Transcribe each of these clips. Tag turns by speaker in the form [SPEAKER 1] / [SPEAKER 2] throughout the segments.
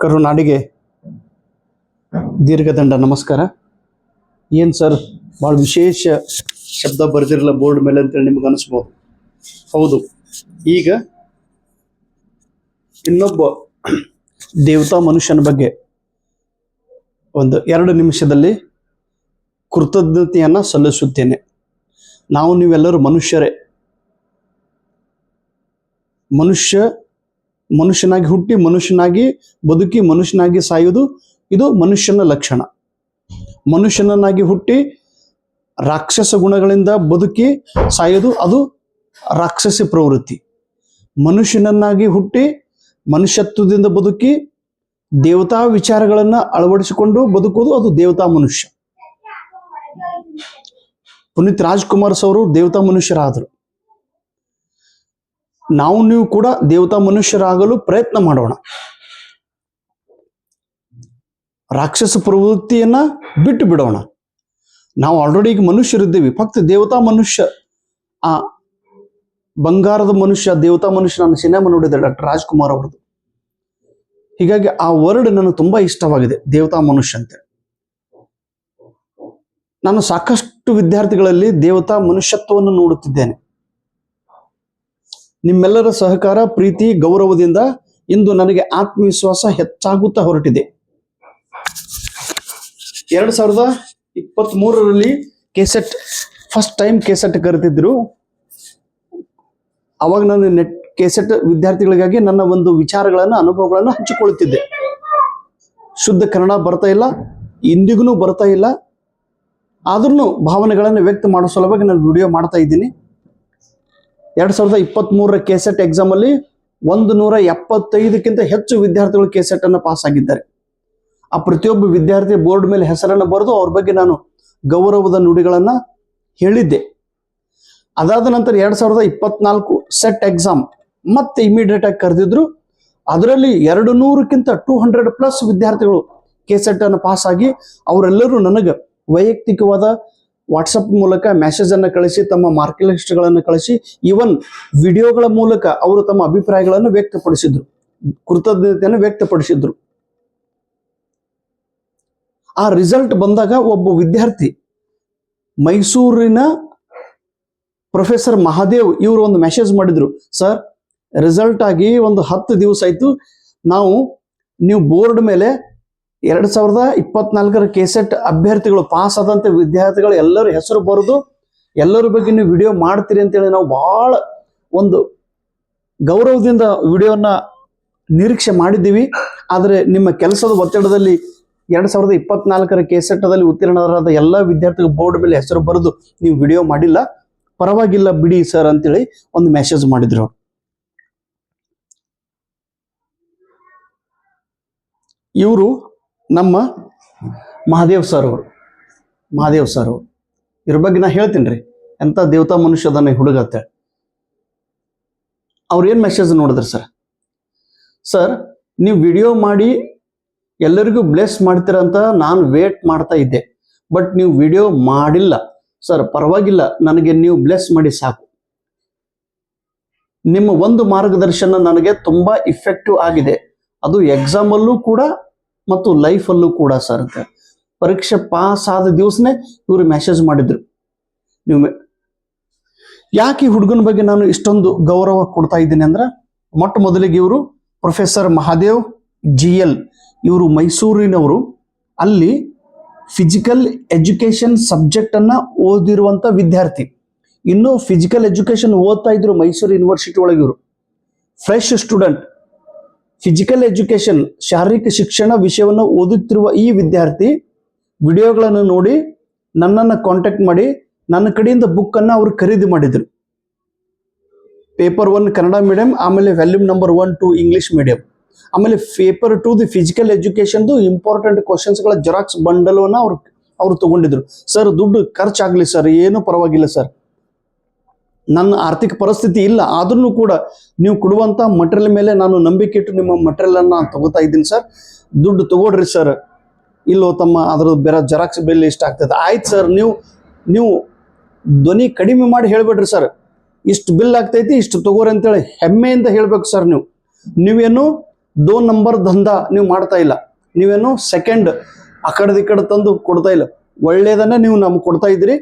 [SPEAKER 1] करून के ದೀರ್ಘದಂಡ ನಮಸ್ಕಾರ. ಏನು ಸರ್, ಭಾಳ ವಿಶೇಷ ಶಬ್ದ ಬರೆದಿರಲ್ಲ ಬೋರ್ಡ್ ಮೇಲೆ ಅಂತೇಳಿ ನಿಮ್ಗೆ ಅನಿಸ್ಬೋದು. ಹೌದು. ಈಗ ಇನ್ನೊಬ್ಬ ದೇವತಾ ಮನುಷ್ಯನ ಬಗ್ಗೆ ಒಂದು ಎರಡು ನಿಮಿಷದಲ್ಲಿ ಕೃತಜ್ಞತೆಯನ್ನು ಸಲ್ಲಿಸುತ್ತೇನೆ. ನಾವು ನೀವೆಲ್ಲರೂ ಮನುಷ್ಯರೇ. ಮನುಷ್ಯ ಮನುಷ್ಯನಾಗಿ ಹುಟ್ಟಿ ಮನುಷ್ಯನಾಗಿ ಬದುಕಿ ಮನುಷ್ಯನಾಗಿ ಸಾಯುವುದು ಇದು ಮನುಷ್ಯನ ಲಕ್ಷಣ. ಮನುಷ್ಯನನ್ನಾಗಿ ಹುಟ್ಟಿ ರಾಕ್ಷಸ ಗುಣಗಳಿಂದ ಬದುಕಿ ಸಾಯೋದು ಅದು ರಾಕ್ಷಸಿ ಪ್ರವೃತ್ತಿ. ಮನುಷ್ಯನನ್ನಾಗಿ ಹುಟ್ಟಿ ಮನುಷ್ಯತ್ವದಿಂದ ಬದುಕಿ ದೇವತಾ ವಿಚಾರಗಳನ್ನ ಅಳವಡಿಸಿಕೊಂಡು ಬದುಕೋದು ಅದು ದೇವತಾ ಮನುಷ್ಯ. ಪುನೀತ್ ರಾಜ್ಕುಮಾರ್ ಅವರು ದೇವತಾ ಮನುಷ್ಯರಾದರು. ನಾವು ನೀವು ಕೂಡ ದೇವತಾ ಮನುಷ್ಯರಾಗಲು ಪ್ರಯತ್ನ ಮಾಡೋಣ. ರಾಕ್ಷಸ ಪ್ರವೃತ್ತಿಯನ್ನ ಬಿಟ್ಟು ಬಿಡೋಣ. ನಾವು ಆಲ್ರೆಡಿ ಈಗ ಮನುಷ್ಯರಿದ್ದೇವೆ. ಫಕ್ತ ದೇವತಾ ಮನುಷ್ಯ. ಆ ಬಂಗಾರದ ಮನುಷ್ಯ, ದೇವತಾ ಮನುಷ್ಯ ನಾನು ಸಿನಿಮಾ ನೋಡಿದೆ ಡಾಕ್ಟರ್ ರಾಜ್ಕುಮಾರ್ ಅವ್ರದ್ದು. ಹೀಗಾಗಿ ಆ ವರ್ಡ್ ನನಗೆ ತುಂಬಾ ಇಷ್ಟವಾಗಿದೆ, ದೇವತಾ ಮನುಷ್ಯ ಅಂತ. ನಾನು ಸಾಕಷ್ಟು ವಿದ್ಯಾರ್ಥಿಗಳಲ್ಲಿ ದೇವತಾ ಮನುಷ್ಯತ್ವವನ್ನು ನೋಡುತ್ತಿದ್ದೇನೆ. ನಿಮ್ಮೆಲ್ಲರ ಸಹಕಾರ, ಪ್ರೀತಿ, ಗೌರವದಿಂದ ಇಂದು ನನಗೆ ಆತ್ಮವಿಶ್ವಾಸ ಹೆಚ್ಚಾಗುತ್ತಾ ಹೊರಟಿದೆ. ಎರಡ್ ಸಾವಿರದ ಇಪ್ಪತ್ತ್ ಮೂರರಲ್ಲಿ ಕೆಸೆಟ್ ಫಸ್ಟ್ ಟೈಮ್ ಕೆಸೆಟ್ ಕರೆತಿದ್ರು ಅವಾಗ ನಾನು ನೆಟ್ ಕೆಸೆಟ್ ವಿದ್ಯಾರ್ಥಿಗಳಿಗಾಗಿ ನನ್ನ ಒಂದು ವಿಚಾರಗಳನ್ನು, ಅನುಭವಗಳನ್ನು ಹಂಚಿಕೊಳ್ಳುತ್ತಿದ್ದೆ. ಶುದ್ಧ ಕನ್ನಡ ಬರ್ತಾ ಇಲ್ಲ, ಇಂದಿಗೂ ಬರ್ತಾ ಇಲ್ಲ. ಆದ್ರೂ ಭಾವನೆಗಳನ್ನು ವ್ಯಕ್ತ ಮಾಡೋ ಸಲುವಾಗಿ ನಾನು ವಿಡಿಯೋ ಮಾಡ್ತಾ ಇದ್ದೀನಿ. ಎರಡ್ ಸಾವಿರದ ಇಪ್ಪತ್ತ್ ಮೂರರ ಕೆಸೆಟ್ ಎಕ್ಸಾಮ್ ಅಲ್ಲಿ ಒಂದು ನೂರ ಎಪ್ಪತ್ತೈದಕ್ಕಿಂತ ಹೆಚ್ಚು ವಿದ್ಯಾರ್ಥಿಗಳು ಕೆಸೆಟ್ ಅನ್ನು ಪಾಸ್ ಆಗಿದ್ದಾರೆ. ಆ ಪ್ರತಿಯೊಬ್ಬ ವಿದ್ಯಾರ್ಥಿ ಬೋರ್ಡ್ ಮೇಲೆ ಹೆಸರನ್ನು ಬರೆದು ಅವ್ರ ಬಗ್ಗೆ ನಾನು ಗೌರವದ ನುಡಿಗಳನ್ನ ಹೇಳಿದ್ದೆ. ಅದಾದ ನಂತರ ಎರಡ್ ಸಾವಿರದ ಇಪ್ಪತ್ನಾಲ್ಕು ಸೆಟ್ ಎಕ್ಸಾಮ್ ಮತ್ತೆ ಇಮಿಡಿಯೇಟ್ ಆಗಿ ಕರೆದಿದ್ರು. ಅದರಲ್ಲಿ ಎರಡು ನೂರಕ್ಕಿಂತ ಟೂ ಹಂಡ್ರೆಡ್ ಪ್ಲಸ್ ವಿದ್ಯಾರ್ಥಿಗಳು ಕೆಸೆಟ್ ಅನ್ನು ಪಾಸ್ ಆಗಿ ಅವರೆಲ್ಲರೂ ನನಗೆ ವೈಯಕ್ತಿಕವಾದ ವಾಟ್ಸಪ್ ಮೂಲಕ ಮೆಸೇಜ್ ಅನ್ನು ಕಳಿಸಿ, ತಮ್ಮ ಮಾರ್ಕ್ ಲಿಸ್ಟ್ಗಳನ್ನು ಕಳಿಸಿ ಈವನ್ ವಿಡಿಯೋಗಳ ಮೂಲಕ ಅವರು ತಮ್ಮ ಅಭಿಪ್ರಾಯಗಳನ್ನು ವ್ಯಕ್ತಪಡಿಸಿದ್ರು. ಕೃತಜ್ಞತೆಯನ್ನು ವ್ಯಕ್ತಪಡಿಸಿದ್ರು. ಆ ರಿಸಲ್ಟ್ ಬಂದಾಗ ಒಬ್ಬ ವಿದ್ಯಾರ್ಥಿ ಮೈಸೂರಿನ ಪ್ರೊಫೆಸರ್ ಮಹಾದೇವ್ ಇವರು ಒಂದು ಮೆಸೇಜ್ ಮಾಡಿದ್ರು ಸರ್ ರಿಸಲ್ಟ್ ಆಗಿ ಒಂದು ಹತ್ತು ದಿವಸ ಆಯ್ತು. ನಾವು ನೀವು ಬೋರ್ಡ್ ಮೇಲೆ ಎರಡು ಸಾವಿರದ ಇಪ್ಪತ್ನಾಲ್ಕರ ಕೆಸೆಟ್ ಅಭ್ಯರ್ಥಿಗಳು ಪಾಸ್ ಆದಂತ ವಿದ್ಯಾರ್ಥಿಗಳು ಎಲ್ಲರ ಹೆಸರು ಬರೆದು ಎಲ್ಲರ ಬಗ್ಗೆ ನೀವು ವಿಡಿಯೋ ಮಾಡ್ತೀರಿ ಅಂತೇಳಿ ನಾವು ಬಹಳ ಒಂದು ಗೌರವದಿಂದ ವಿಡಿಯೋನ ನಿರೀಕ್ಷೆ ಮಾಡಿದ್ದೀವಿ. ಆದರೆ ನಿಮ್ಮ ಕೆಲಸದ ಒತ್ತಡದಲ್ಲಿ ಎರಡ್ ಸಾವಿರದ ಇಪ್ಪತ್ನಾಲ್ಕರ ಕೆಸೆಟ್ಟದಲ್ಲಿ ಉತ್ತೀರ್ಣರಾದ ಎಲ್ಲ ವಿದ್ಯಾರ್ಥಿಗಳು ಬೋರ್ಡ್ ಮೇಲೆ ಹೆಸರು ಬರೆದು ನೀವು ವಿಡಿಯೋ ಮಾಡಿಲ್ಲ? ಪರವಾಗಿಲ್ಲ ಬಿಡಿ ಸರ್ ಅಂತೇಳಿ ಒಂದು ಮೆಸೇಜ್ ಮಾಡಿದ್ರು. ಅವ್ರು. ಇವರು ನಮ್ಮ ಮಹಾದೇವ್ ಸರ್ ಅವರು. ಮಹಾದೇವ್ ಸರ್ ಅವರು. ಇದ್ರ ಬಗ್ಗೆ ನಾ ಹೇಳ್ತೀನಿ ರೀ. ಎಂಥ ದೇವತಾ ಮನುಷ್ಯ ಅದನ್ನ ಹುಡುಗ ಅಂತೇಳಿ ಅವ್ರು ಏನು ಮೆಸೇಜ್ ನೋಡಿದ್ರಿ ಸರ್ ಸರ್ ನೀವು ವಿಡಿಯೋ ಮಾಡಿ ಎಲ್ಲರಿಗೂ ಬ್ಲೆಸ್ ಮಾಡ್ತೀರಂತ ನಾನು ವೇಟ್ ಮಾಡ್ತಾ ಇದ್ದೆ. ಬಟ್ ನೀವು ವಿಡಿಯೋ ಮಾಡಿಲ್ಲ. ಸರ್ ಪರವಾಗಿಲ್ಲ. ನನಗೆ ನೀವು ಬ್ಲೆಸ್ ಮಾಡಿ ಸಾಕು. ನಿಮ್ಮ ಒಂದು ಮಾರ್ಗದರ್ಶನ ನನಗೆ ತುಂಬಾ ಇಫೆಕ್ಟಿವ್ ಆಗಿದೆ. ಅದು ಎಕ್ಸಾಮಲ್ಲೂ ಕೂಡ ಮತ್ತು ಲೈಫಲ್ಲೂ ಕೂಡ ಸರ್ ಅಂತ ಪರೀಕ್ಷೆ ಪಾಸ್ ಆದ ದಿವಸನೇ ಇವರು ಮೆಸೇಜ್ ಮಾಡಿದ್ರು. ನೀವು ಯಾಕೆ ಈ ಹುಡುಗನ ಬಗ್ಗೆ ನಾನು ಇಷ್ಟೊಂದು ಗೌರವ ಕೊಡ್ತಾ ಇದ್ದೀನಿ ಅಂದ್ರೆ, ಮೊಟ್ಟ ಮೊದಲಿಗೆ ಇವರು ಪ್ರೊಫೆಸರ್ ಮಹಾದೇವ್ ಜಿ ಎಲ್ ಇವರು ಮೈಸೂರಿನವರು. ಅಲ್ಲಿ ಫಿಸಿಕಲ್ ಎಜುಕೇಶನ್ ಸಬ್ಜೆಕ್ಟ್ ಓದಿರುವಂಥ ವಿದ್ಯಾರ್ಥಿ. ಇನ್ನು ಫಿಸಿಕಲ್ ಎಜುಕೇಶನ್ ಓದ್ತಾ ಇದ್ರು ಮೈಸೂರು ಯೂನಿವರ್ಸಿಟಿ ಒಳಗೆ ಇವರು. ಫ್ರೆಶ್ ಸ್ಟೂಡೆಂಟ್ ಫಿಸಿಕಲ್ ಎಜುಕೇಶನ್ ಶಾರೀರಿಕ ಶಿಕ್ಷಣ ವಿಷಯವನ್ನು ಓದುತ್ತಿರುವ ಈ ವಿದ್ಯಾರ್ಥಿ, ವಿಡಿಯೋಗಳನ್ನು ನೋಡಿ, ನನ್ನನ್ನು ಕಾಂಟ್ಯಾಕ್ಟ್ ಮಾಡಿ, ನನ್ನ ಕಡೆಯಿಂದ ಬುಕ್ ಅನ್ನ ಅವರು ಖರೀದಿ ಮಾಡಿದ್ರು. ಪೇಪರ್ ಒನ್ ಕನ್ನಡ ಮೀಡಿಯಂ ಆಮೇಲೆ volume number one two English medium ಆಮೇಲೆ ಪೇಪರ್ ಟು ದಿ ಫಿಸಿಕಲ್ ಎಜುಕೇಶನ್ದು ಇಂಪಾರ್ಟೆಂಟ್ ಕ್ವಶನ್ಸ್ಗಳ ಜೆರಾಕ್ಸ್ ಬಂಡಲವನ್ನು ಅವ್ರು ಅವ್ರು ತಗೊಂಡಿದ್ರು. ಸರ್ ದುಡ್ಡು ಖರ್ಚಾಗ್ಲಿ ಸರ್ ಏನೂ ಪರವಾಗಿಲ್ಲ ಸರ್ ನನ್ನ ಆರ್ಥಿಕ ಪರಿಸ್ಥಿತಿ ಇಲ್ಲ, ಆದ್ರೂ ಕೂಡ ನೀವು ಕೊಡುವಂಥ ಮಟೀರಿಯಲ್ ಮೇಲೆ ನಾನು ನಂಬಿಕೆ ಇಟ್ಟು ನಿಮ್ಮ ಮಟೀರಿಯಲ್ ಅನ್ನ ತಗೋತಾ ಇದ್ದೀನಿ ಸರ್ ದುಡ್ಡು ತಗೊಳ್ರಿ ಸರ್ ಇಲ್ಲೋ ತಮ್ಮ ಅದ್ರ ಬೇರೆ ಜೆರಾಕ್ಸ್ ಬಿಲ್ ಇಷ್ಟ ಆಗ್ತದೆ. ಆಯ್ತು ಸರ್ ನೀವು ನೀವು ಧ್ವನಿ ಕಡಿಮೆ ಮಾಡಿ ಹೇಳ್ಬಿಡ್ರಿ ಸರ್ ಇಷ್ಟು ಬಿಲ್ ಆಗ್ತೈತಿ, ಇಷ್ಟು ತಗೋರಿ ಅಂತೇಳಿ ಹೆಮ್ಮೆಯಿಂದ ಹೇಳ್ಬೇಕು ಸರ್ ನೀವು. ನೀವೇನು ದೋ ನಂಬರ್ ದಂಧ ನೀವು ಮಾಡ್ತಾ ಇಲ್ಲ. ನೀವೇನು ಸೆಕೆಂಡ್ ಆ ಕಡೆದ ಈ ಕಡೆ ತಂದು ಕೊಡ್ತಾ ಇಲ್ಲ. ಒಳ್ಳೇದನ್ನೇ ನೀವು ನಮ್ಗೆ ಕೊಡ್ತಾ ಇದ್ರಿ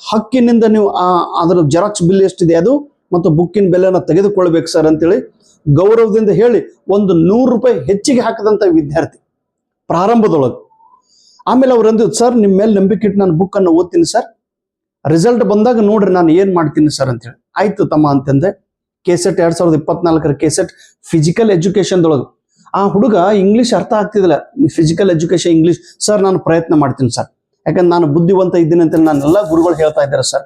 [SPEAKER 1] ಹಕ್ಕಿನಿಂದ ನೀವು ಅದರ ಜೆರಾಕ್ಸ್ ಬಿಲ್ ಎಷ್ಟಿದೆ ಅದು ಮತ್ತು ಬುಕ್ಕಿನ ಬೆಲೆನ ತೆಗೆದುಕೊಳ್ಬೇಕು ಸರ್ ಅಂತೇಳಿ ಗೌರವದಿಂದ ಹೇಳಿ ಒಂದು ನೂರು ರೂಪಾಯಿ ಹೆಚ್ಚಿಗೆ ಹಾಕದಂತ ವಿದ್ಯಾರ್ಥಿ ಪ್ರಾರಂಭದೊಳಗೆ. ಆಮೇಲೆ ಅವ್ರು ಅಂದ್ರು ಸರ್ ನಿಮ್ಮ ಮೇಲೆ ನಂಬಿಕೆ ಇಟ್ಟು ನಾನು ಬುಕ್ಕನ್ನು ಓದ್ತೀನಿ ಸರ್. ರಿಸಲ್ಟ್ ಬಂದಾಗ ನೋಡ್ರಿ ನಾನು ಏನು ಮಾಡ್ತೀನಿ ಸರ್ ಅಂತೇಳಿ. ಆಯ್ತು ತಮ್ಮ ಅಂತಂದೆ. ಕೆಸೆಟ್ ಎರಡ್ ಸಾವಿರದ ಇಪ್ಪತ್ನಾಲ್ಕರ ಕೆಸೆಟ್ ಫಿಸಿಕಲ್ ಎಜುಕೇಶನ್ದೊಳಗೆ ಆ ಹುಡುಗ ಇಂಗ್ಲೀಷ್ ಅರ್ಥ ಆಗ್ತಿದಿಲ್ಲ ಫಿಸಿಕಲ್ ಎಜುಕೇಶನ್ ಇಂಗ್ಲೀಷ್ ಸರ್ ನಾನು ಪ್ರಯತ್ನ ಮಾಡ್ತೀನಿ ಸರ್ ಯಾಕಂದ್ರೆ ನಾನು ಬುದ್ಧಿವಂತ ಇದ್ದೀನಿ ಅಂತ ನಾನೆಲ್ಲ ಗುರುಗಳು ಹೇಳ್ತಾ ಇದ್ದಾರೆ ಸರ್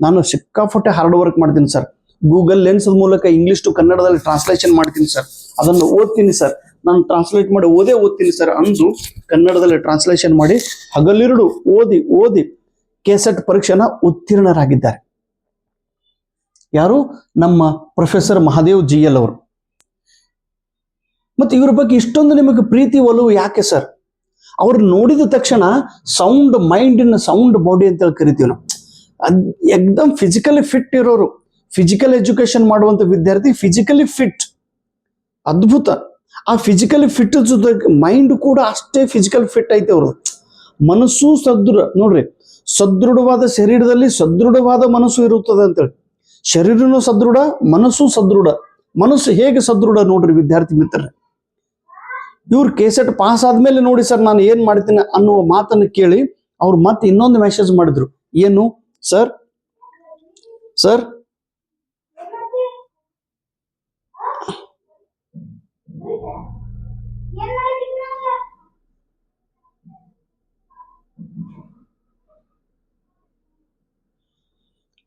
[SPEAKER 1] ನಾನು ಸಿಕ್ಕಾಪಟ್ಟೆ ಹಾರ್ಡ್ ವರ್ಕ್ ಮಾಡ್ತೀನಿ ಸರ್ ಗೂಗಲ್ ಲೆನ್ಸ್ ಮೂಲಕ ಇಂಗ್ಲೀಷ್ ಟು ಕನ್ನಡದಲ್ಲಿ ಟ್ರಾನ್ಸ್ಲೇಷನ್ ಮಾಡ್ತೀನಿ ಸರ್ ಅದನ್ನು ಓದ್ತೀನಿ ಸರ್ ನಾನು ಟ್ರಾನ್ಸ್ಲೇಟ್ ಮಾಡಿ ಓದೇ ಓದ್ತೀನಿ ಸರ್ ಅಂದು ಕನ್ನಡದಲ್ಲಿ ಟ್ರಾನ್ಸ್ಲೇಷನ್ ಮಾಡಿ ಹಗಲಿರುಳು ಓದಿ ಓದಿ ಕೆಸೆಟ್ ಪರೀಕ್ಷೆನ ಉತ್ತೀರ್ಣರಾಗಿದ್ದಾರೆ. ಯಾರು? ನಮ್ಮ ಪ್ರೊಫೆಸರ್ ಮಹಾದೇವ್ ಜಿ ಎಲ್ ಅವರು. ಮತ್ತೆ ಇವ್ರ ಬಗ್ಗೆ ಇಷ್ಟೊಂದು ನಿಮಗೆ ಪ್ರೀತಿ, ಒಲವು ಯಾಕೆ ಸರ್? ಅವ್ರು ನೋಡಿದ ತಕ್ಷಣ sound mind in sound body ಅಂತೇಳಿ ಕರಿತೀವಿ ನಾವು. ಅದ್ ಎಕ್ದಮ್ ಫಿಸಿಕಲಿ ಫಿಟ್ ಇರೋರು. ಫಿಸಿಕಲ್ ಎಜುಕೇಶನ್ ಮಾಡುವಂತ ವಿದ್ಯಾರ್ಥಿ ಫಿಸಿಕಲಿ ಫಿಟ್. ಅದ್ಭುತ. ಆ ಫಿಸಿಕಲಿ ಫಿಟ್ ಜೊತೆಗೆ ಮೈಂಡ್ ಕೂಡ ಅಷ್ಟೇ ಫಿಸಿಕಲ್ ಫಿಟ್ ಐತೆ ಅವರು ಮನಸ್ಸು ಸದೃಢ. ನೋಡ್ರಿ, ಸದೃಢವಾದ ಶರೀರದಲ್ಲಿ ಸದೃಢವಾದ ಮನಸ್ಸು ಇರುತ್ತದೆ ಅಂತೇಳಿ ಶರೀರನೂ ಸದೃಢ, ಮನಸ್ಸು ಸದೃಢ. ಮನಸ್ಸು ಹೇಗೆ ಸದೃಢ ನೋಡ್ರಿ ವಿದ್ಯಾರ್ಥಿ ಮಿತ್ರರೇ? ಇವ್ರು ಕೆಸೆಟ್ ಪಾಸ್ ಆದ್ಮೇಲೆ ನೋಡಿ ಸರ್ ನಾನು ಏನ್ ಮಾಡ್ತೀನಿ ಅನ್ನುವ ಮಾತನ್ನು ಕೇಳಿ ಅವ್ರು ಮತ್ತೆ ಇನ್ನೊಂದು ಮೆಸೇಜ್ ಮಾಡಿದ್ರು. ಏನು? ಸರ್? ಸರ್?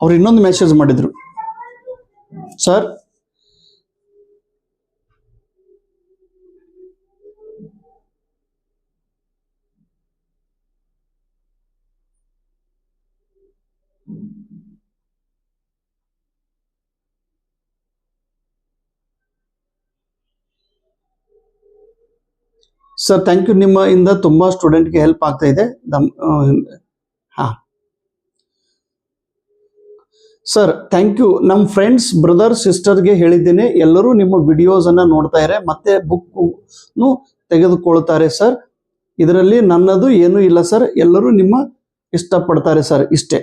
[SPEAKER 1] ಅವ್ರು ಇನ್ನೊಂದು ಮೆಸೇಜ್ ಮಾಡಿದ್ರು. ಸರ್ ಸರ್ ಥ್ಯಾಂಕ್ ಯು ನಿಮ್ಮ ಇಂದ ತುಂಬಾ ಸ್ಟೂಡೆಂಟ್ಗೆ ಹೆಲ್ಪ್ ಆಗ್ತಾ ಇದೆ ದಮ್- ಆ, ಹಾ ಸರ್ ಥ್ಯಾಂಕ್ ಯು ನಮ್ಮ ಫ್ರೆಂಡ್ಸ್ ಬ್ರದರ್ ಸಿಸ್ಟರ್ಗೆ ಹೇಳಿದ್ದೇನೆ. ಎಲ್ಲರೂ ನಿಮ್ಮ ವಿಡಿಯೋಸ್ ಅನ್ನ ನೋಡ್ತಾ ಇದ್ದಾರೆ ಮತ್ತೆ ಬುಕ್ ತೆಗೆದುಕೊಳ್ತಾರೆ ಸರ್ ಇದರಲ್ಲಿ ನನ್ನದು ಏನೂ ಇಲ್ಲ ಸರ್ ಎಲ್ಲರೂ ನಿಮ್ಮ ಇಷ್ಟಪಡ್ತಾರೆ ಸರ್ ಇಷ್ಟೇ.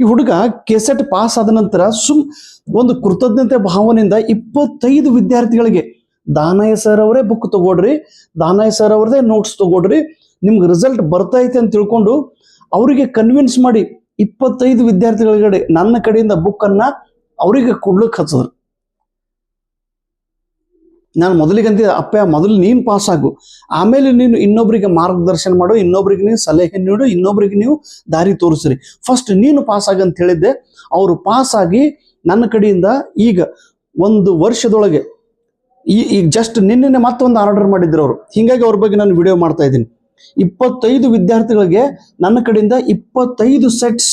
[SPEAKER 1] ಈ ಹುಡುಗ ಕೆಸೆಟ್ ಪಾಸ್ ಆದ ನಂತರ ಸುಮ್ ಒಂದು ಕೃತಜ್ಞತೆ ಭಾವನೆಯಿಂದ ಇಪ್ಪತ್ತೈದು ವಿದ್ಯಾರ್ಥಿಗಳಿಗೆ, ದಾನಯ್ಯ ಸರ್ ಅವರೇ ಬುಕ್ ತಗೊಡ್ರಿ ದಾನಯ್ಯ ಸರ್ ಅವ್ರದೇ ನೋಟ್ಸ್ ತಗೊಡ್ರಿ ನಿಮ್ಗೆ ರಿಸಲ್ಟ್ ಬರ್ತೈತೆ ಅಂತ ತಿಳ್ಕೊಂಡು ಅವರಿಗೆ ಕನ್ವಿನ್ಸ್ ಮಾಡಿ ಇಪ್ಪತ್ತೈದು ವಿದ್ಯಾರ್ಥಿಗಳ ನನ್ನ ಕಡೆಯಿಂದ ಬುಕ್ ಅನ್ನ ಅವರಿಗೆ ಕೊಡ್ಲಿಕ್ಕೆ ಹಚ್ಚಿದ್ರು. ನಾನು ಮೊದಲಿಗೆ ಅಂತಿದ್ದೆ ಅಪ್ಪ ಮೊದಲು ನೀನು ಪಾಸ್ ಆಗು. ಆಮೇಲೆ ನೀನು ಇನ್ನೊಬ್ಬರಿಗೆ ಮಾರ್ಗದರ್ಶನ ಮಾಡು, ಇನ್ನೊಬ್ರಿಗೆ ನೀನು ಸಲಹೆ ನೀಡು, ಇನ್ನೊಬ್ರಿಗೆ ನೀವು ದಾರಿ ತೋರಿಸ್ರಿ. ಫಸ್ಟ್ ನೀನು ಪಾಸ್ ಆಗ ಅಂತ ಹೇಳಿದ್ದೆ. ಅವರು ಪಾಸ್ ಆಗಿ ನನ್ನ ಕಡೆಯಿಂದ ಈಗ ಒಂದು ವರ್ಷದೊಳಗೆ ಈ ಈಗ ಜಸ್ಟ್ ನಿನ್ನೆ ಮತ್ತೊಂದು ಆರ್ಡರ್ ಮಾಡಿದ್ರು ಅವರು. ಹಿಂಗಾಗಿ ಅವ್ರ ಬಗ್ಗೆ ನಾನು ವಿಡಿಯೋ ಮಾಡ್ತಾ ಇದ್ದೀನಿ. ಇಪ್ಪತ್ತೈದು ವಿದ್ಯಾರ್ಥಿಗಳಿಗೆ ನನ್ನ ಕಡೆಯಿಂದ ಇಪ್ಪತ್ತೈದು ಸೆಟ್ಸ್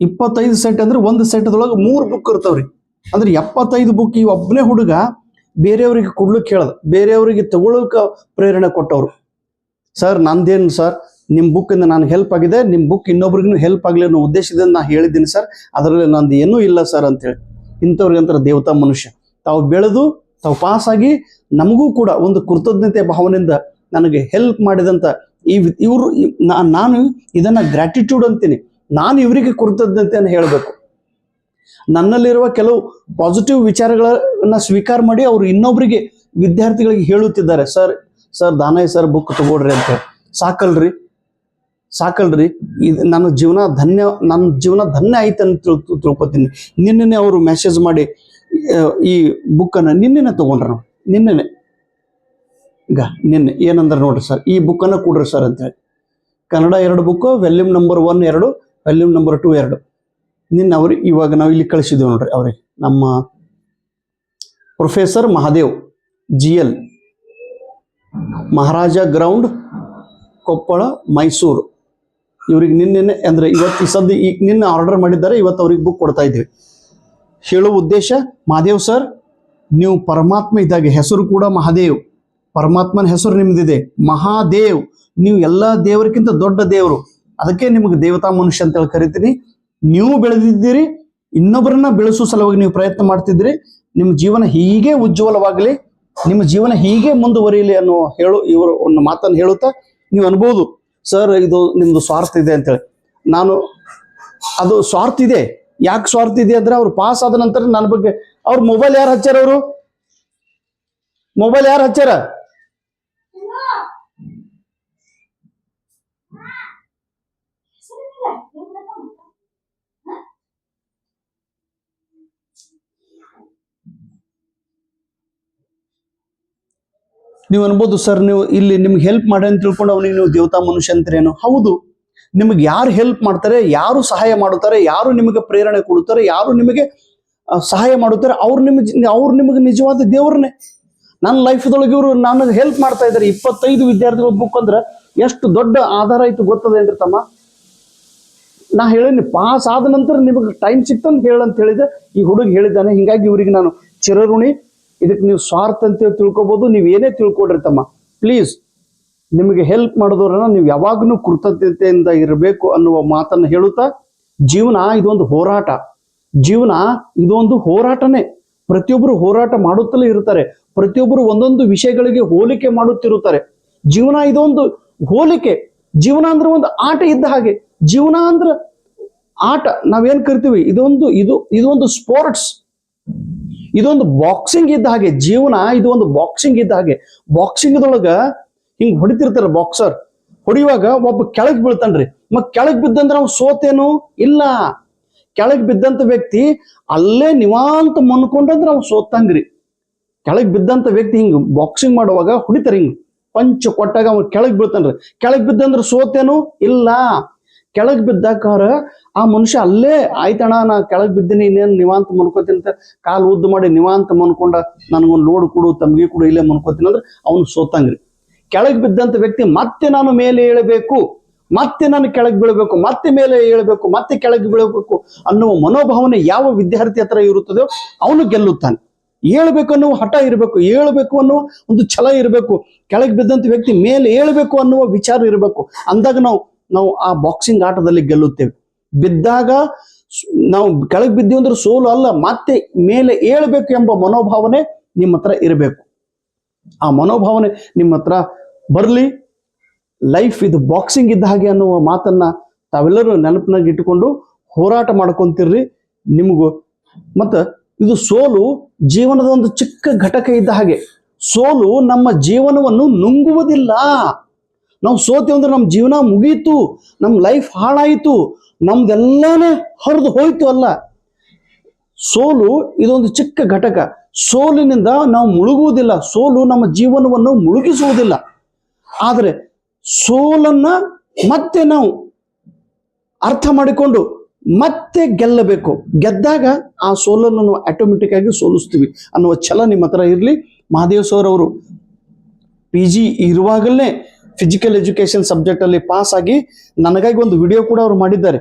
[SPEAKER 1] ಇಪ್ಪತ್ತೈದು ಸೆಟ್ ಅಂದ್ರೆ ಒಂದು ಸೆಟ್ದೊಳಗೆ ಮೂರು ಬುಕ್ ಇರ್ತಾವ್ರಿ. ಅಂದ್ರೆ ಎಪ್ಪತ್ತೈದು ಬುಕ್ ಈ ಒಬ್ಬನೇ ಹುಡುಗ ಬೇರೆಯವರಿಗೆ ಕೊಡ್ಲಿಕ್ಕೆ ಹೇಳದ ಬೇರೆಯವರಿಗೆ ತಗೊಳ್ಳೋಕೆ ಪ್ರೇರಣೆ ಕೊಟ್ಟವರು. ಸರ್, ನಂದೇನು ಸರ್? ನಿಮ್ಮ ಬುಕ್ಕಿಂದ ನಾನು ಹೆಲ್ಪ್ ಆಗಿದೆ. ನಿಮ್ಮ ಬುಕ್ ಇನ್ನೊಬ್ರಿಗೂ ಹೆಲ್ಪ್ ಆಗಲಿ ಅನ್ನೋ ಉದ್ದೇಶದಿಂದ ನಾನು ಹೇಳಿದ್ದೀನಿ ಸರ್. ಅದರಲ್ಲಿ ನಂದು ಏನೂ ಇಲ್ಲ ಸರ್ ಅಂತೇಳಿ. ಇಂಥವ್ರಿಗಂತರ ದೇವತಾ ಮನುಷ್ಯ. ತಾವು ಬೆಳೆದು ತಾವು ಪಾಸಾಗಿ ನಮಗೂ ಕೂಡ ಒಂದು ಕೃತಜ್ಞತೆ ಭಾವನೆಯಿಂದ ನನಗೆ ಹೆಲ್ಪ್ ಮಾಡಿದಂಥ ಈ ಇವರು ನಾನು ಇದನ್ನ ಗ್ರ್ಯಾಟಿಟ್ಯೂಡ್ ಅಂತೀನಿ. ನಾನು ಇವರಿಗೆ ಕುರಿತದ್ದಂತೆ ಹೇಳಬೇಕು. ನನ್ನಲ್ಲಿರುವ ಕೆಲವು ಪಾಸಿಟಿವ್ ವಿಚಾರಗಳನ್ನ ಸ್ವೀಕಾರ ಮಾಡಿ ಅವರು ಇನ್ನೊಬ್ಬರಿಗೆ ವಿದ್ಯಾರ್ಥಿಗಳಿಗೆ ಹೇಳುತ್ತಿದ್ದಾರೆ. Sir sir, Danayya sir book ತಗೊಳ್ರಿ ಅಂತ. ಸಾಕಲ್ರಿ ಸಾಕಲ್ರಿ. ಇದು ನನ್ನ ಜೀವನ ಧನ್ಯ, ನನ್ನ ಜೀವನ ಧನ್ಯ ಆಯ್ತು ಅಂತ ತಿಳ್ ತಿಳ್ಕೊತೀನಿ. ನಿನ್ನೆ ಅವರು ಮೆಸೇಜ್ ಮಾಡಿ ಈ ಬುಕ್ಕನ್ನು ನಿನ್ನೆ ತಗೊಂಡ್ರ ನಾವು. ನಿನ್ನೆನೆ. ಈಗ ನಿನ್ನೆ ಏನಂದ್ರೆ ನೋಡ್ರಿ ಸರ್, ಈ ಬುಕ್ಕನ್ನು ಕೊಡ್ರಿ ಸರ್ ಅಂತೇಳಿ ಕನ್ನಡ ಎರಡು ಬುಕ್ಕು ವೆಲ್ಯೂಮ್ ನಂಬರ್ ಒನ್ ಎರಡು ವೆಲ್ಯೂಮ್ ನಂಬರ್ ಟು ಎರಡು. ನಿನ್ನ ಅವ್ರಿಗೆ ಇವಾಗ ನಾವು ಇಲ್ಲಿ ಕಳಿಸಿದ್ದೇವೆ ನೋಡ್ರಿ ಅವ್ರಿಗೆ. ನಮ್ಮ professor Mahadev G L Maharaja ground Koppal, Mysuru. ಇವ್ರಿಗೆ ನಿನ್ನೆ ಅಂದ್ರೆ ಇವತ್ತು ಸದ್ಯ ಈಗ ನಿನ್ನೆ ಆರ್ಡರ್ ಮಾಡಿದ್ದಾರೆ, ಇವತ್ತು ಅವ್ರಿಗೆ ಬುಕ್ ಕೊಡ್ತಾ ಇದ್ದೀವಿ. ಹೇಳುವ ಉದ್ದೇಶ, ಮಹಾದೇವ್ ಸರ್ ನೀವು ಪರಮಾತ್ಮ ಇದ್ದಾಗ, ಹೆಸರು ಕೂಡ ಮಹಾದೇವ್. ಪರಮಾತ್ಮನ ಹೆಸರು ನಿಮ್ದಿದೆ. ಮಹಾದೇವ್. ನೀವು ಎಲ್ಲ ದೇವರಿಗಿಂತ ದೊಡ್ಡ ದೇವರು. ಅದಕ್ಕೆ ನಿಮಗೆ ದೇವತಾ ಮನುಷ್ಯ ಅಂತ ಹೇಳಿ ಕರಿತೀನಿ. ನೀವು ಬೆಳೆದಿದ್ದೀರಿ, ಇನ್ನೊಬ್ಬರನ್ನ ಬೆಳೆಸೋ ಸಲುವಾಗಿ ನೀವು ಪ್ರಯತ್ನ ಮಾಡ್ತಿದ್ರಿ ನಿಮ್ಮ ಜೀವನ ಹೀಗೆ ಉಜ್ವಲವಾಗಲಿ, ನಿಮ್ಮ ಜೀವನ ಹೀಗೆ ಮುಂದುವರಿಯಲಿ ಅನ್ನೋ ಹೇಳು, ಇವರು ಒಂದು ಮಾತನ್ನು ಹೇಳುತ್ತಾ ನೀವು ಅನ್ಬೋದು. ಸರ್, ಇದು ನಿಮ್ದು ಸ್ವಾರ್ಥ ಇದೆ ಅಂತೇಳಿ ನಾನು, ಅದು ಸ್ವಾರ್ಥ ಇದೆ. ಯಾಕೆ ಸ್ವಾರ್ಥ ಇದೆ ಅಂದ್ರೆ ಅವ್ರು ಪಾಸ್ ಆದ ನಂತರ ನನ್ನ ಬಗ್ಗೆ, ಅವ್ರ ಮೊಬೈಲ್ ಯಾರು ಹಚ್ಚಾರ ಅವರು? ಮೊಬೈಲ್ ಯಾರು ಹಚ್ಚಾರ? ನೀವು ಅನ್ಬೋದು, ಸರ್, ನೀವು ಇಲ್ಲಿ ನಿಮ್ಗೆ ಹೆಲ್ಪ್ ಮಾಡಿ ಅಂತ ತಿಳ್ಕೊಂಡು ಅವನಿಗೆ ನೀವು ದೇವತಾ ಮನುಷ್ಯ ಅಂತೀರೇನು. ಹೌದು, ನಿಮಗೆ ಯಾರು ಹೆಲ್ಪ್ ಮಾಡ್ತಾರೆ, ಯಾರು ಸಹಾಯ ಮಾಡುತ್ತಾರೆ, ಯಾರು ನಿಮಗೆ ಪ್ರೇರಣೆ ಕೊಡುತ್ತಾರೆ, ಯಾರು ನಿಮಗೆ ಸಹಾಯ ಮಾಡುತ್ತಾರೆ, ಅವ್ರು ನಿಮಗೆ ಅವ್ರು ನಿಮಗೆ ನಿಜವಾದ ದೇವ್ರನ್ನೇ. ನನ್ನ ಲೈಫ್ದೊಳಗೆ ಇವರು ನನಗೆ ಹೆಲ್ಪ್ ಮಾಡ್ತಾ ಇದ್ದಾರೆ. ಇಪ್ಪತ್ತೈದು ವಿದ್ಯಾರ್ಥಿಗಳ ಬುಕ್ ಅಂದ್ರೆ ಎಷ್ಟು ದೊಡ್ಡ ಆಧಾರ ಆಯ್ತು ಗೊತ್ತದೇನ್ರಿ ತಮ್ಮ? ನಾ ಹೇಳಿನಿ, ಪಾಸ್ ಆದ ನಂತರ ನಿಮಗೆ ಟೈಮ್ ಸಿಕ್ತಂತ ಹೇಳಂತ ಹೇಳಿದೆ. ಈ ಹುಡುಗ ಹೇಳಿದ್ದಾನೆ, ಹಿಂಗಾಗಿ ಇವರಿಗೆ ನಾನು ಚಿರಋಣಿ ಇದಕ್ಕೆ ನೀವು ಸ್ವಾರ್ಥ ಅಂತ ತಿಳ್ಕೊಬೋದು, ನೀವು ಏನೇ ತಿಳ್ಕೊಡ್ರಿ ತಮ್ಮ. ಪ್ಲೀಸ್ ನಿಮಗೆ ಹೆಲ್ಪ್ ಮಾಡಿದವ್ರನ್ನ ನೀವು ಯಾವಾಗಲೂ ಕೃತಜ್ಞತೆಯಿಂದ ಇರಬೇಕು ಅನ್ನುವ ಮಾತನ್ನು ಹೇಳುತ್ತಾ, ಜೀವನ ಇದೊಂದು ಹೋರಾಟ. ಜೀವನ ಇದೊಂದು ಹೋರಾಟನೇ. ಪ್ರತಿಯೊಬ್ಬರು ಹೋರಾಟ ಮಾಡುತ್ತಲೇ ಇರ್ತಾರೆ ಪ್ರತಿಯೊಬ್ಬರು ಒಂದೊಂದು ವಿಷಯಗಳಿಗೆ ಹೋಲಿಕೆ ಮಾಡುತ್ತಿರುತ್ತಾರೆ. ಜೀವನ ಇದೊಂದು ಹೋಲಿಕೆ. ಜೀವನ ಅಂದ್ರೆ ಒಂದು ಆಟ ಇದ್ದ ಹಾಗೆ. ಜೀವನ ಅಂದ್ರೆ ಆಟ. ನಾವೇನ್ ಕರಿತೀವಿ? ಇದೊಂದು, ಇದು, ಇದೊಂದು ಸ್ಪೋರ್ಟ್ಸ್ ಇದೊಂದು ಬಾಕ್ಸಿಂಗ್ ಇದ್ದ ಹಾಗೆ, ಜೀವನ ಇದು ಒಂದು ಬಾಕ್ಸಿಂಗ್ ಇದ್ದ ಹಾಗೆ. ಬಾಕ್ಸಿಂಗ್ದೊಳಗ ಹಿಂಗ್ ಹೊಡಿತಿರ್ತಾರ ಬಾಕ್ಸರ್ ಹೊಡಿಯುವಾಗ ಒಬ್ಬ ಕೆಳಗ್ ಬೀಳ್ತಾನ್ರಿ. ಮತ್ ಕೆಳಗ್ ಬಿದ್ದಂದ್ರೆ ನಾವು ಸೋತೇನು ಇಲ್ಲ. ಕೆಳಗ್ ಬಿದ್ದಂತ ವ್ಯಕ್ತಿ ಅಲ್ಲೇ ನಿವಾಂತ ಮನ್ಕೊಂಡಂದ್ರೆ ಅವ್ನು ಸೋತಂಗ್ರಿ. ಕೆಳಗ್ ಬಿದ್ದಂತ ವ್ಯಕ್ತಿ ಹಿಂಗ್ ಬಾಕ್ಸಿಂಗ್ ಮಾಡುವಾಗ ಹೊಡಿತಾರ ಹಿಂಗ್. ಪಂಚ ಕೊಟ್ಟಾಗ ಅವ್ನು ಕೆಳಗ್ ಬೀಳ್ತಾನ್ರಿ. ಕೆಳಗ್ ಬಿದ್ದಂದ್ರೆ ಸೋತೇನು ಇಲ್ಲ. ಕೆಳಗ್ ಬಿದ್ದಾಕಾರ ಆ ಮನುಷ್ಯ ಅಲ್ಲೇ ಆಯ್ತಣ ನಾ ಕೆಳಗ್ ಬಿದ್ದೀನಿ, ಇನ್ನೇನು ನಿವಾಂತ ಮನ್ಕೋತೀನಿ ಅಂತ ಕಾಲು ಉದ್ದು ಮಾಡಿ, ನಿವಾಂತ ಮನ್ಕೊಂಡ, ನನಗೊಂದು ಲೋಡ್ ಕೊಡು, ತಮ್ಗೆ ಕೊಡು, ಇಲ್ಲೇ ಮನ್ಕೋತೀನಿ ಅಂದ್ರೆ ಅವನು ಸೋತಂಗ್ರಿ. ಕೆಳಗ್ ಬಿದ್ದಂತ ವ್ಯಕ್ತಿ ಮತ್ತೆ ನಾನು ಮೇಲೆ ಏಳಬೇಕು, ಮತ್ತೆ ನಾನು ಕೆಳಗೆ ಬೀಳಬೇಕು, ಮತ್ತೆ ಮೇಲೆ ಏಳಬೇಕು, ಮತ್ತೆ ಕೆಳಗೆ ಬೀಳಬೇಕು ಅನ್ನುವ ಮನೋಭಾವನೆ ಯಾವ ವಿದ್ಯಾರ್ಥಿ ಹತ್ರ ಇರುತ್ತದೋ ಅವನು ಗೆಲ್ಲುತ್ತಾನೆ. ಏಳ್ಬೇಕು ಅನ್ನುವ ಹಠ ಇರಬೇಕು, ಏಳ್ಬೇಕು ಅನ್ನುವ ಒಂದು ಛಲ ಇರಬೇಕು, ಕೆಳಗೆ ಬಿದ್ದಂತ ವ್ಯಕ್ತಿ ಮೇಲೆ ಏಳಬೇಕು ಅನ್ನುವ ವಿಚಾರ ಇರಬೇಕು. ಅಂದಾಗ ನಾವು ನಾವು ಆ ಬಾಕ್ಸಿಂಗ್ ಆಟದಲ್ಲಿ ಗೆಲ್ಲುತ್ತೇವೆ. ಬಿದ್ದಾಗ ನಾವು ಕೆಳಗೆ ಬಿದ್ದೀವಿ ಅಂದ್ರೆ ಸೋಲು ಅಲ್ಲ, ಮತ್ತೆ ಮೇಲೆ ಏಳಬೇಕು ಎಂಬ ಮನೋಭಾವನೆ ನಿಮ್ಮ ಹತ್ರ ಇರಬೇಕು. ಆ ಮನೋಭಾವನೆ ನಿಮ್ಮ ಹತ್ರ ಬರಲಿ. ಲೈಫ್ ಇದು ಬಾಕ್ಸಿಂಗ್ ಇದ್ದ ಹಾಗೆ ಅನ್ನುವ ಮಾತನ್ನ ತಾವೆಲ್ಲರೂ ನೆನಪಿನಾಗ ಇಟ್ಟುಕೊಂಡು ಹೋರಾಟ ಮಾಡ್ಕೊಂತಿರ್ರಿ. ನಿಮಗೂ ಮತ್ತ ಇದು ಸೋಲು ಜೀವನದ ಒಂದು ಚಿಕ್ಕ ಘಟಕ ಇದ್ದ ಹಾಗೆ. ಸೋಲು ನಮ್ಮ ಜೀವನವನ್ನು ನುಂಗುವುದಿಲ್ಲ. ನಾವು ಸೋತೇವೆ ಅಂದ್ರೆ ನಮ್ಮ ಜೀವನ ಮುಗಿಯಿತು ನಮ್ಮ ಲೈಫ್ ಹಾಳಾಯಿತು ನಮ್ದೆಲ್ಲಾನೇ ಹರಿದು ಹೋಯ್ತು ಅಲ್ಲ. ಸೋಲು ಇದೊಂದು ಚಿಕ್ಕ ಘಟಕ. ಸೋಲಿನಿಂದ ನಾವು ಮುಳುಗುವುದಿಲ್ಲ. ಸೋಲು ನಮ್ಮ ಜೀವನವನ್ನು ಮುಳುಗಿಸುವುದಿಲ್ಲ. ಆದರೆ ಸೋಲನ್ನ ಮತ್ತೆ ನಾವು ಅರ್ಥ ಮಾಡಿಕೊಂಡು ಮತ್ತೆ ಗೆಲ್ಲಬೇಕು. ಗೆದ್ದಾಗ ಆ ಸೋಲನ್ನು ನಾವು ಆಟೋಮೆಟಿಕ್ ಆಗಿ ಸೋಲಿಸ್ತೀವಿ ಅನ್ನುವ ಛಲ ನಿಮ್ಮ ಹತ್ರ ಇರಲಿ. ಮಹಾದೇವ ಸರ್ ಅವರು ಪಿ ಜಿ ಇರುವಾಗಲೇ ಫಿಸಿಕಲ್ ಎಜುಕೇಶನ್ ಸಬ್ಜೆಕ್ಟ್ ಅಲ್ಲಿ ಪಾಸ್ ಆಗಿ ನನಗಾಗಿ ಒಂದು ವಿಡಿಯೋ ಕೂಡ ಅವರು ಮಾಡಿದ್ದಾರೆ.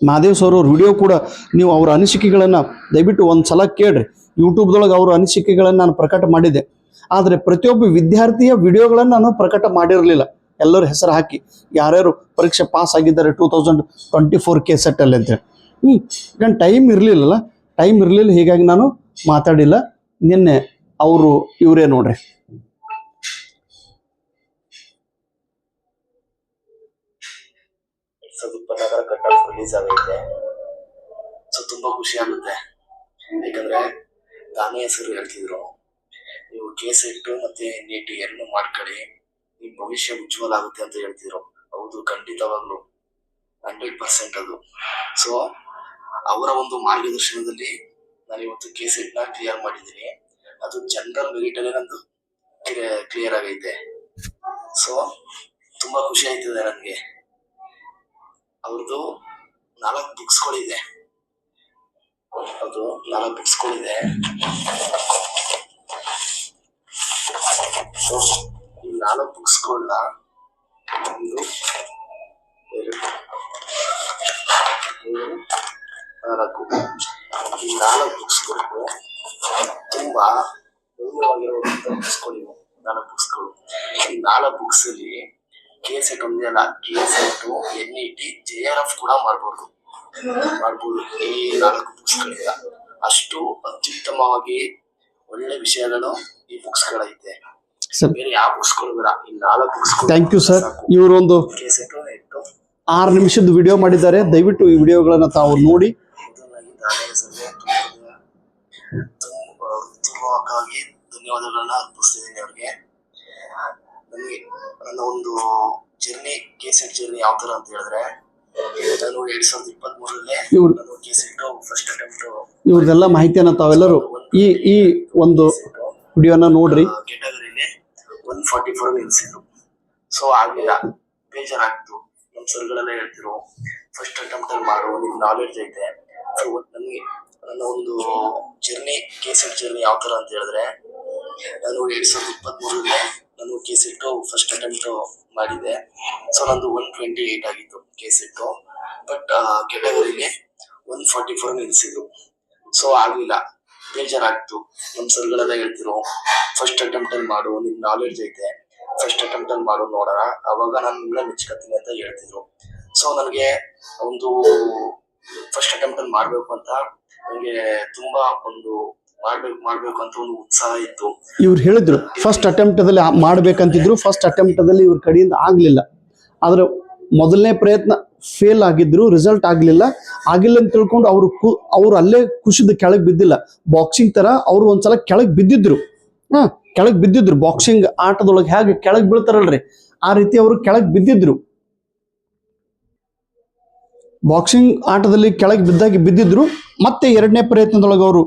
[SPEAKER 1] ಮಹಾದೇವ್ ಸರ್ ಅವ್ರ ವಿಡಿಯೋ ಕೂಡ ನೀವು ಅವರ ಅನಿಸಿಕೆಗಳನ್ನು ದಯವಿಟ್ಟು ಒಂದು ಸಲ ಕೇಳ್ರಿ. ಯೂಟ್ಯೂಬ್ದೊಳಗೆ ಅವರ ಅನಿಸಿಕೆಗಳನ್ನು ನಾನು ಪ್ರಕಟ ಮಾಡಿದ್ದೆ ಆದರೆ ಪ್ರತಿಯೊಬ್ಬ ವಿದ್ಯಾರ್ಥಿಯ ವಿಡಿಯೋಗಳನ್ನು ನಾನು ಪ್ರಕಟ ಮಾಡಿರಲಿಲ್ಲ. ಎಲ್ಲರ ಹೆಸರು ಹಾಕಿ ಯಾರ್ಯಾರು ಪರೀಕ್ಷೆ ಪಾಸ್ ಆಗಿದ್ದಾರೆ two thousand twenty four K ಸೆಟ್ಟಲ್ಲಿ ಅಂತೇಳಿ ಹ್ಞೂ ನಾನು ಟೈಮ್ ಇರಲಿಲ್ಲಲ್ಲ ಟೈಮ್ ಇರಲಿಲ್ಲ, ಹೀಗಾಗಿ ನಾನು ಮಾತಾಡಿಲ್ಲ. ನಿನ್ನೆ ಅವರು ಇವರೇ ನೋಡ್ರಿ.
[SPEAKER 2] ಸಾವಿರದ ಇಪ್ಪತ್ನಾಲ್ಕರ ಕಟ್ ಆಫ್ ರಿಲೀಸ್ ಆಗೈತೆ. ಸೊ ತುಂಬಾ ಖುಷಿ ಆಗುತ್ತೆ. ಯಾಕಂದ್ರೆ ತಾನೇ ಹೆಸರು ಹೇಳ್ತಿದ್ರು. ನೀವು ಕೇಸ್ ಇಟ್ಟು ಮತ್ತೆ ನೀಟ್ ಎರಡು ಮಾಡ್ಕೊಳ್ಳಿ ನಿಮ್ ಭವಿಷ್ಯ ಉಜ್ವಲ ಆಗುತ್ತೆ ಅಂತ ಹೇಳ್ತಿದ್ರು. ಹೌದು, ಖಂಡಿತವಾಗ್ಲು. ಹಂಡ್ರೆಡ್ ಪರ್ಸೆಂಟ್ ಅದು. ಸೊ ಅವರ ಒಂದು ಮಾರ್ಗದರ್ಶನದಲ್ಲಿ ನಾನು ಇವತ್ತು ಕೇಸ್ ಇಟ್ನ ಕ್ಲಿಯರ್ ಮಾಡಿದ್ದೀನಿ. ಅದು ಜನರಲ್ ಮೆರಿಟ್ ಅಲ್ಲಿ ನಂದು ಕ್ಲಿಯರ್ ಆಗೈತೆ. ಸೊ ತುಂಬಾ ಖುಷಿ ಆಯ್ತದೆ ನನಗೆ. ಅವ್ರದ್ದು ನಾಲ್ಕು ಬುಕ್ಸ್ಗಳಿದೆ ಅದು ನಾಲ್ಕು ಬುಕ್ಸ್ಗಳಿದೆ ಈ ನಾಲ್ಕು ಬುಕ್ಸ್ಗಳನ್ನ ಒಂದು, ಎರಡು ನಾಲ್ಕು. ಈ ನಾಲ್ಕು ಬುಕ್ಸ್ಗಳು ತುಂಬಾ ಮೌಲ್ಯವಾಗಿರುವಂತ ಬುಕ್ಸ್ಗಳಿವೆ ನಾಲ್ಕು ಬುಕ್ಸ್ಗಳು ಈ ನಾಲ್ಕು ಬುಕ್ಸ್ ಅಲ್ಲಿ ಕೆ ಸೆಟ್ ಒಂದೇ ಅಲ್ಲ K SET N E T J R F ಕೂಡ ಮಾಡ್ಬೋದು. ಮಾಡ್ಬೋದು. ಈ ನಾಲ್ಕು ಬುಕ್ಸ್ಗಳಿಂದ ಅಷ್ಟು ಅತ್ಯುತ್ತಮವಾಗಿ ಒಳ್ಳೆ ವಿಷಯಗಳು ಈ ಬುಕ್ಸ್ಗಳೈತೆ
[SPEAKER 1] ಸರ್.
[SPEAKER 2] ಬೇರೆ ಯಾವ ಬುಕ್ಸ್ಗಳು ಬೇಡ. ಈ ನಾಲ್ಕು ಬುಕ್ಸ್
[SPEAKER 1] ಥ್ಯಾಂಕ್ ಯು ಸರ್ ಇವರೊಂದು
[SPEAKER 2] ಕೆ ಸೆಟ್ ನೆಟ್ಟು
[SPEAKER 1] ಆರು ನಿಮಿಷದ ವಿಡಿಯೋ ಮಾಡಿದ್ದಾರೆ. ದಯವಿಟ್ಟು ಈ ವಿಡಿಯೋಗಳನ್ನು ತಾವು ನೋಡಿ.
[SPEAKER 2] ಧನ್ಯವಾದಗಳನ್ನ ಅರ್ಪಿಸ್ತಿದ್ದೀನಿ ಅವ್ರಿಗೆ. ನನ್ನ ಒಂದು ಜರ್ನಿ ಕೆ ಸೆಟ್ ಜರ್ನಿ ಯಾವ ತರ ಅಂತ ಹೇಳಿದ್ರೆ ನಾನು ಎರಡ್ ಸಾವಿರದ ಇಪ್ಪತ್ತ್ ಮೂರಲ್ಲೇ
[SPEAKER 1] ಇವ್ರು
[SPEAKER 2] ನಾನು ಕೆ ಸೆಟ್ ಫಸ್ಟ್ ಅಟೆಂಪ್ಟ್
[SPEAKER 1] ಇವ್ರದೆಲ್ಲ ಮಾಹಿತಿಯನ್ನ ತಾವೆಲ್ಲರೂ ಈ ಈ ಒಂದು ವಿಡಿಯೋನ ನೋಡ್ರಿ.
[SPEAKER 2] ಕೆಟಗರಿಲಿ ಒನ್ ಫಾರ್ಟಿ ಫೋರ್ ನಿಲ್ಸಿದ್ರು ಸೊ ಆಗ್ಲಿಲ್ಲ. ಬೇಜಾರಾಗ್ತು. ನಮ್ ಸರ್ಗಳೆಲ್ಲ ಹೇಳ್ತಿರು ಫಸ್ಟ್ ಅಟೆಂಪ್ಟ್ ಅಲ್ಲಿ ಮಾಡು ನಿಮ್ ನಾಲೆಡ್ಜ್ ಐತೆ. ಸೊ ನನಗೆ ನನ್ನ ಒಂದು ಜರ್ನಿ ಕೇಸೆಟ್ ಜರ್ನಿ ಯಾವ ತರ ಅಂತ ಹೇಳಿದ್ರೆ ನಾನು ಎರಡ್ ಸಾವಿರದ ಇಪ್ಪತ್ತ್ ಮೂರಲ್ಲೇ ನಾನು ಕೆ ಸೆಟ್ ಫಸ್ಟ್ ಅಟೆಂಪ್ಟ್ ಮಾಡಿದೆ ಸೊ ನಂದು ಒನ್ ಟ್ವೆಂಟಿ ಏಟ್ ಆಗಿತ್ತು ಕೆ ಸೆಟ್ ಬಟ್ ಕೆಟಗರಿಗೆ ಒನ್ ಫಾರ್ಟಿ ಫೋರ್ ನಿಲ್ಸಿದ್ರು. ಸೊ ಆಗ್ಲಿಲ್ಲ. ಬೇಜಾರಾಗ್ತು. ನಮ್ಮ ಸರ್ಗಳೆಲ್ಲ ಹೇಳ್ತಿರು ಫಸ್ಟ್ ಅಟೆಂಪ್ಟ್ ಅಲ್ಲಿ ಮಾಡು, ನಿಮ್ ನಾಲೆಡ್ಜ್ ಐತೆ. ಫಸ್ಟ್ ಅಟೆಂಪ್ಟ್ ಅಲ್ಲಿ ಮಾಡು ನೋಡೋಣ. ಅವಾಗ ನಾನು ನಿಮ್ಮನ್ನ ಮೆಚ್ಕೋತೀನಿ ಅಂತ ಹೇಳ್ತಿದ್ರು. ಸೊ ನನಗೆ ಒಂದು ಫಸ್ಟ್ ಅಟೆಂಪ್ಟ್ ಮಾಡಬೇಕು ಮಾಡ್ಬೇಕು ಅಂತ ನನಗೆ ತುಂಬಾ ಒಂದು ಮಾಡ್ಬೇಕು ಮಾಡ್ಬೇಕು ಅಂತ ಒಂದು ಉತ್ಸಾಹ ಇತ್ತು.
[SPEAKER 1] ಇವ್ರು ಹೇಳಿದ್ರು ಫಸ್ಟ್ ಅಟೆಂಪ್ಟದಲ್ಲಿ ಮಾಡ್ಬೇಕಂತಿದ್ರು ಫಸ್ಟ್ ಅಟೆಂಪ್ಟದಲ್ಲಿ ಇವ್ರ ಕಡೆಯಿಂದ ಆಗಲಿಲ್ಲ. ಆದ್ರೆ ಮೊದಲನೇ ಪ್ರಯತ್ನ ಫೇಲ್ ಆಗಿದ್ರು ರಿಸಲ್ಟ್ ಆಗಲಿಲ್ಲ. ಆಗಿಲ್ಲ ಅಂತ ತಿಳ್ಕೊಂಡು ಅವರು ಅವ್ರು ಅಲ್ಲೇ ಕುಸಿದ ಕೆಳಗೆ ಬಿದ್ದಿಲ್ಲ. ಬಾಕ್ಸಿಂಗ್ ತರ ಅವ್ರು ಒಂದ್ಸಲ ಕೆಳಗೆ ಬಿದ್ದಿದ್ರು. ಹಾ, ಕೆಳಗೆ ಬಿದ್ದಿದ್ರು. ಬಾಕ್ಸಿಂಗ್ ಆಟದೊಳಗೆ ಹೇಗೆ ಕೆಳಗೆ ಬೀಳ್ತಾರಲ್ರಿ? ಆ ರೀತಿ ಅವರು ಕೆಳಗೆ ಬಿದ್ದಿದ್ರು. ಬಾಕ್ಸಿಂಗ್ ಆಟದಲ್ಲಿ ಕೆಳಗೆ ಬಿದ್ದಾಗಿ ಬಿದ್ದಿದ್ರು. ಮತ್ತೆ ಎರಡನೇ ಪ್ರಯತ್ನದೊಳಗೆ ಅವರು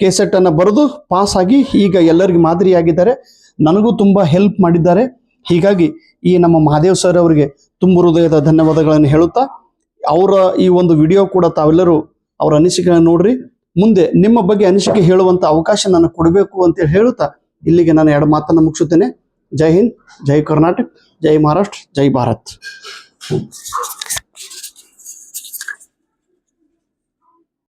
[SPEAKER 1] ಕೆಸೆಟ್ ಅನ್ನ ಬರೆದು ಪಾಸ್ ಆಗಿ ಈಗ ಎಲ್ಲರಿಗೂ ಮಾದರಿಯಾಗಿದ್ದಾರೆ. ನನಗೂ ತುಂಬಾ ಹೆಲ್ಪ್ ಮಾಡಿದ್ದಾರೆ. ಹೀಗಾಗಿ ಈ ನಮ್ಮ ಮಹಾದೇವ್ ಸರ್ ಅವರಿಗೆ ತುಂಬ ಹೃದಯದ ಧನ್ಯವಾದಗಳನ್ನು ಹೇಳುತ್ತಾ, ಅವರ ಈ ಒಂದು ವಿಡಿಯೋ ಕೂಡ ತಾವೆಲ್ಲರೂ ಅವರ ಅನಿಸಿಕೆಗಳನ್ನು ನೋಡ್ರಿ. ಮುಂದೆ ನಿಮ್ಮ ಬಗ್ಗೆ ಅನಿಸಿಕೆ ಹೇಳುವಂತ ಅವಕಾಶ ನಾನು ಕೊಡಬೇಕು ಅಂತ ಹೇಳುತ್ತಾ, ಇಲ್ಲಿಗೆ ನಾನು ಎರಡು ಮಾತನ್ನು ಮುಗಿಸುತ್ತೇನೆ. ಜೈ ಹಿಂದ್, ಜೈ ಕರ್ನಾಟಕ, ಜೈ ಮಹಾರಾಷ್ಟ್ರ, ಜೈ ಭಾರತ್.